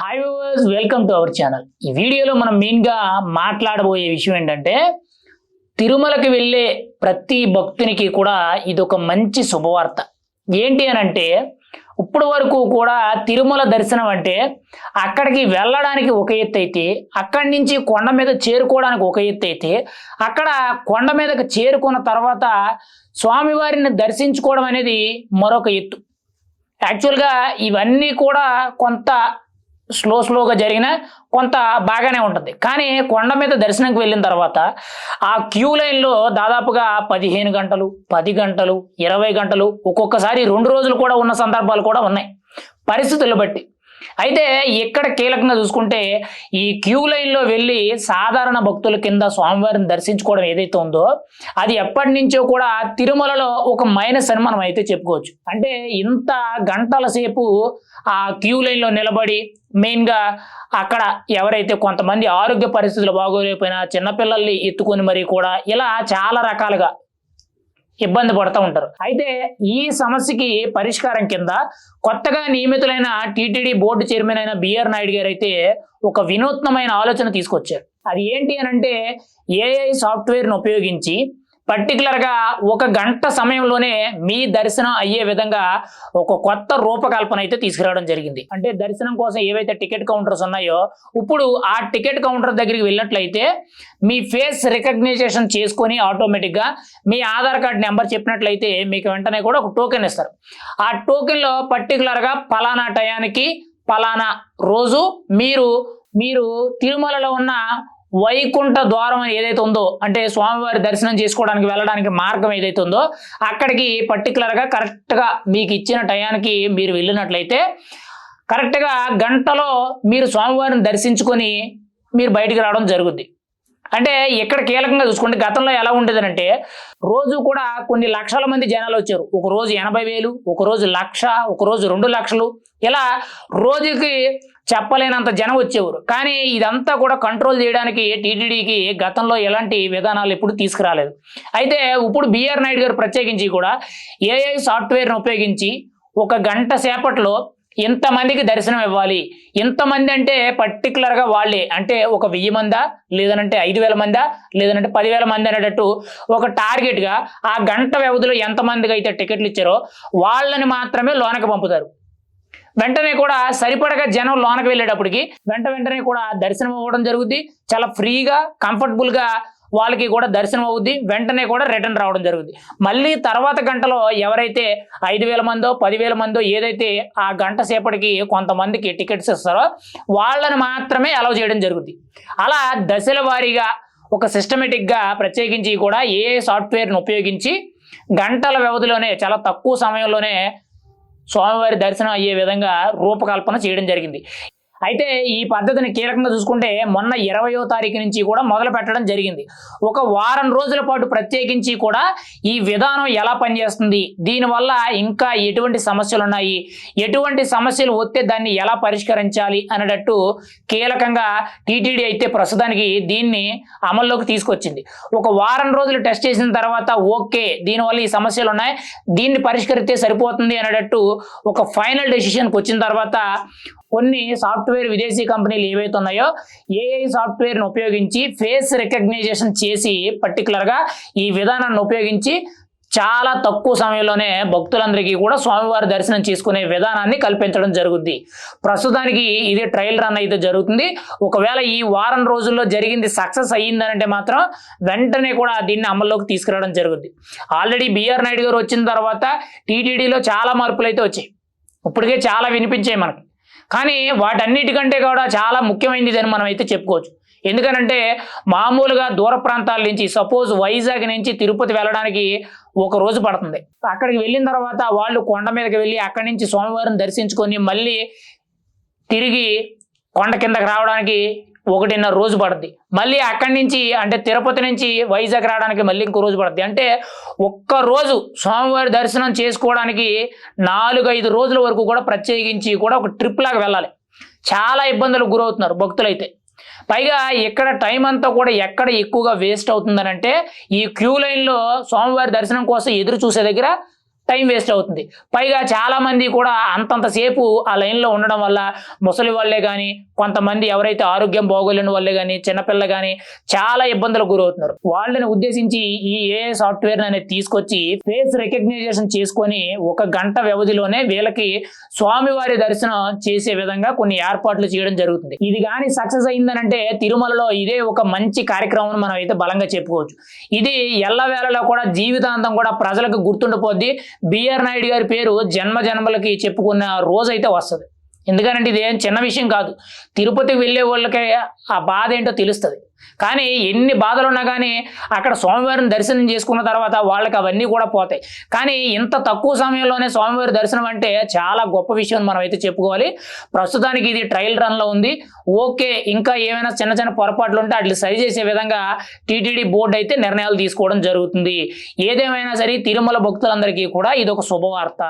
Hi viewers welcome to our channel ఈ వీడియోలో మనం మెయిన్గా మాట్లాడబోయే విషయం ఏంటంటే తిరుమలకి వెళ్ళే ప్రతి భక్తునికి కూడా ఇది ఒక మంచి శుభవార్త. ఏంటి అని అంటే ఇప్పటి వరకు కూడా తిరుమల దర్శనం అంటే అక్కడికి వెళ్ళడానికి ఒక ఎత్తు అయితే అక్కడి నుంచి కొండ మీద చేరుకోవడానికి ఒక ఎత్తు అయితే అక్కడ కొండ మీదకి చేరుకున్న తర్వాత స్వామివారిని దర్శించుకోవడం అనేది మరొక ఎత్తు. యాక్చువల్గా ఇవన్నీ కూడా కొంత స్లో స్లోగా జరిగిన కొంత బాగానే ఉంటుంది. కానీ కొండ మీద దర్శనంకి వెళ్ళిన తర్వాత ఆ క్యూ లైన్లో దాదాపుగా పదిహేను గంటలు పది గంటలు ఇరవై గంటలు ఒక్కొక్కసారి రెండు రోజులు కూడా ఉన్న సందర్భాలు కూడా ఉన్నాయి. పరిస్థితులు బట్టి. అయితే ఇక్కడ కీలకంగా చూసుకుంటే ఈ క్యూ లైన్లో వెళ్ళి సాధారణ భక్తుల కింద స్వామివారిని దర్శించుకోవడం ఏదైతే ఉందో అది ఎప్పటి నుంచో కూడా తిరుమలలో ఒక మైనస్ అని మనం అయితే చెప్పుకోవచ్చు. అంటే ఇంత గంటల సేపు ఆ క్యూ లైన్లో నిలబడి మెయిన్గా అక్కడ ఎవరైతే కొంతమంది ఆరోగ్య పరిస్థితులు బాగోలేకపోయినా చిన్నపిల్లల్ని ఎత్తుకొని మరీ కూడా ఇలా చాలా రకాలుగా ఇబ్బంది పడుతూ ఉంటారు. అయితే ఈ సమస్యకి పరిష్కారం కింద కొత్తగా నియమితులైన టీటీడీ బోర్డు చైర్మన్ అయిన బిఆర్ నాయుడు గారు అయితే ఒక వినూత్నమైన ఆలోచన తీసుకొచ్చారు. అది ఏంటి అని అంటే ఏఐ సాఫ్ట్వేర్ను ఉపయోగించి పర్టికులర్గా ఒక గంట సమయంలోనే మీ దర్శనం అయ్యే విధంగా ఒక కొత్త రూపకల్పన అయితే తీసుకురావడం జరిగింది. అంటే దర్శనం కోసం ఏవైతే టికెట్ కౌంటర్స్ ఉన్నాయో ఇప్పుడు ఆ టికెట్ కౌంటర్ దగ్గరికి వెళ్ళినట్లయితే మీ ఫేస్ రికగ్నైజేషన్ చేసుకొని ఆటోమేటిక్గా మీ ఆధార్ కార్డ్ నెంబర్ చెప్పినట్లయితే మీకు వెంటనే కూడా ఒక టోకెన్ ఇస్తారు. ఆ టోకెన్లో పర్టికులర్గా పలానా టయానికి పలానా రోజు మీరు మీరు తిరుమలలో ఉన్న వైకుంఠ ద్వారం ఏదైతే ఉందో అంటే స్వామివారి దర్శనం చేసుకోవడానికి వెళ్ళడానికి మార్గం ఏదైతే ఉందో అక్కడికి పర్టికులర్గా కరెక్ట్గా మీకు ఇచ్చిన టయానికి మీరు వెళ్ళినట్లయితే కరెక్ట్గా గంటలో మీరు స్వామివారిని దర్శించుకొని మీరు బయటికి రావడం జరుగుద్ది. అంటే ఇక్కడ కీలకంగా చూసుకుంటే గతంలో ఎలా ఉండేదనంటే రోజు కూడా కొన్ని లక్షల మంది జనాలు వచ్చారు. ఒక రోజు ఎనభై వేలు ఒక రోజు లక్ష ఒక రోజు రెండు లక్షలు. ఇలా రోజుకి చెప్పలేనంత జనం వచ్చేవారు. కానీ ఇదంతా కూడా కంట్రోల్ చేయడానికి టీటీడీకి గతంలో ఎలాంటి విధానాలు ఎప్పుడు తీసుకురాలేదు. అయితే ఇప్పుడు బిఆర్ నాయుడు గారు ప్రత్యేకించి కూడా ఏఐ సాఫ్ట్వేర్ను ఉపయోగించి ఒక గంట సేపట్లో ఇంతమందికి దర్శనం ఇవ్వాలి. ఇంతమంది అంటే పర్టికులర్గా వాళ్ళే. అంటే ఒక వెయ్యి మందా? లేదనంటే ఐదు వేల మందా? లేదనంటే పదివేల మంది అనేటట్టు ఒక టార్గెట్గా ఆ గంట వ్యవధిలో ఎంతమందికి అయితే టికెట్లు ఇచ్చారో వాళ్ళని మాత్రమే లోనకి పంపుతారు. వెంటనే కూడా సరిపడగా జనం లోనకి వెళ్ళేటప్పటికి వెంట వెంటనే కూడా దర్శనం అవ్వడం జరుగుద్ది. చాలా ఫ్రీగా కంఫర్టబుల్గా వాళ్ళకి కూడా దర్శనం అవుద్ది. వెంటనే కూడా రిటర్న్ రావడం జరుగుద్ది. మళ్ళీ తర్వాత గంటలో ఎవరైతే ఐదు వేల మందో పదివేల మందో ఏదైతే ఆ గంట సేపటికి కొంతమందికి టికెట్స్ ఇస్తారో వాళ్ళని మాత్రమే అలౌ చేయడం జరుగుద్ది. అలా దశల వారీగా ఒక సిస్టమేటిక్గా ప్రత్యేకించి కూడా ఏ సాఫ్ట్వేర్ను ఉపయోగించి గంటల వ్యవధిలోనే చాలా తక్కువ సమయంలోనే స్వామివారి దర్శనం అయ్యే విధంగా రూపకల్పన చేయడం జరిగింది. అయితే ఈ పద్ధతిని కీలకంగా చూసుకుంటే మొన్న ఇరవయో తారీఖు నుంచి కూడా మొదలు పెట్టడం జరిగింది. ఒక వారం రోజుల పాటు ప్రత్యేకించి కూడా ఈ విధానం ఎలా పనిచేస్తుంది? దీనివల్ల ఇంకా ఎటువంటి సమస్యలు ఉన్నాయి ఎటువంటి సమస్యలు వస్తే దాన్ని ఎలా పరిష్కరించాలి అనేటట్టు కీలకంగా టీటీడీ అయితే ప్రస్తుతానికి దీన్ని అమల్లోకి తీసుకొచ్చింది. ఒక వారం రోజులు టెస్ట్ చేసిన తర్వాత ఓకే దీనివల్ల ఈ సమస్యలు ఉన్నాయి దీన్ని పరిష్కరిస్తే సరిపోతుంది అనేటట్టు ఒక ఫైనల్ డెసిషన్కి వచ్చిన తర్వాత కొన్ని సాఫ్ట్వేర్ విదేశీ కంపెనీలు ఏవైతే ఉన్నాయో ఏఐ సాఫ్ట్వేర్ను ఉపయోగించి ఫేస్ రికగ్నైజేషన్ చేసి పర్టికులర్గా ఈ విధానాన్ని ఉపయోగించి చాలా తక్కువ సమయంలోనే భక్తులందరికీ కూడా స్వామివారి దర్శనం చేసుకునే విధానాన్ని కల్పించడం జరుగుద్ది. ప్రస్తుతానికి ఇది ట్రయల్ రన్ అయితే జరుగుతుంది. ఒకవేళ ఈ వారం రోజుల్లో జరిగింది సక్సెస్ అయ్యిందనంటే మాత్రం వెంటనే కూడా దీన్ని అమల్లోకి తీసుకురావడం జరుగుద్ది. ఆల్రెడీ బిఆర్ నాయుడు గారు వచ్చిన తర్వాత టీటీడీలో చాలా మార్పులు అయితే వచ్చాయి. ఇప్పటికే చాలా వినిపించాయి మనకి. కానీ వాటన్నిటికంటే కూడా చాలా ముఖ్యమైనది అని మనం అయితే చెప్పుకోవచ్చు. ఎందుకనంటే మామూలుగా దూర ప్రాంతాల నుంచి సపోజ్ వైజాగ్ నుంచి తిరుపతి వెళ్ళడానికి ఒక రోజు పడుతుంది. అక్కడికి వెళ్ళిన తర్వాత వాళ్ళు కొండ మీదకి వెళ్ళి అక్కడి నుంచి స్వామివారిని దర్శించుకొని మళ్ళీ తిరిగి కొండ కిందకి రావడానికి ఒకటిన్నర రోజు పడుద్ది. మళ్ళీ అక్కడి నుంచి అంటే తిరుపతి నుంచి వైజాగ్ రావడానికి మళ్ళీ ఇంకో రోజు పడుద్ది. అంటే ఒక్క రోజు స్వామివారి దర్శనం చేసుకోవడానికి నాలుగైదు రోజుల వరకు కూడా ప్రత్యేకించి కూడా ఒక ట్రిప్ లాగా వెళ్ళాలి. చాలా ఇబ్బందులకు గురవుతున్నారు భక్తులైతే. పైగా ఇక్కడ టైం అంతా కూడా ఎక్కడ ఎక్కువగా వేస్ట్ అవుతుందని అంటే ఈ క్యూ లైన్లో స్వామివారి దర్శనం కోసం ఎదురు చూసే దగ్గర టైం వేస్ట్ అవుతుంది. పైగా చాలామంది కూడా అంతంతసేపు ఆ లైన్లో ఉండడం వల్ల ముసలి వాళ్ళే కానీ కొంతమంది ఎవరైతే ఆరోగ్యం బాగోలేని వాళ్ళు కానీ చిన్నపిల్ల కానీ చాలా ఇబ్బందులకు గురవుతున్నారు. వాళ్ళని ఉద్దేశించి ఈ ఏ సాఫ్ట్వేర్ అనేది తీసుకొచ్చి ఫేస్ రికగ్నైజేషన్ చేసుకొని ఒక గంట వ్యవధిలోనే వీళ్ళకి స్వామివారి దర్శనం చేసే విధంగా కొన్ని ఏర్పాట్లు చేయడం జరుగుతుంది. ఇది కానీ సక్సెస్ అయిందనంటే తిరుమలలో ఇదే ఒక మంచి కార్యక్రమం మనం అయితే బలంగా చెప్పుకోవచ్చు. ఇది ఎల్లవేళలో కూడా జీవితాంతం కూడా ప్రజలకు గుర్తుండిపోద్ది. బిఆర్ నాయుడు గారి పేరు జన్మ జన్మలకి చెప్పుకున్న రోజు అయితే వస్తుంది. ఎందుకంటే ఇది ఏం చిన్న విషయం కాదు. తిరుపతికి వెళ్ళే వాళ్ళకే ఆ బాధ ఏంటో తెలుస్తుంది. కానీ ఎన్ని బాధలు ఉన్నా కానీ అక్కడ స్వామివారిని దర్శనం చేసుకున్న తర్వాత వాళ్ళకి అవన్నీ కూడా పోతాయి. కానీ ఇంత తక్కువ సమయంలోనే స్వామివారి దర్శనం అంటే చాలా గొప్ప విషయం మనం అయితే చెప్పుకోవాలి. ప్రస్తుతానికి ఇది ట్రయల్ రన్లో ఉంది. ఓకే ఇంకా ఏమైనా చిన్న చిన్న పొరపాట్లు ఉంటే వాటిని సరి చేసే విధంగా టీటీడీ బోర్డు అయితే నిర్ణయాలు తీసుకోవడం జరుగుతుంది. ఏదేమైనా సరే తిరుమల భక్తులందరికీ కూడా ఇది ఒక శుభవార్త.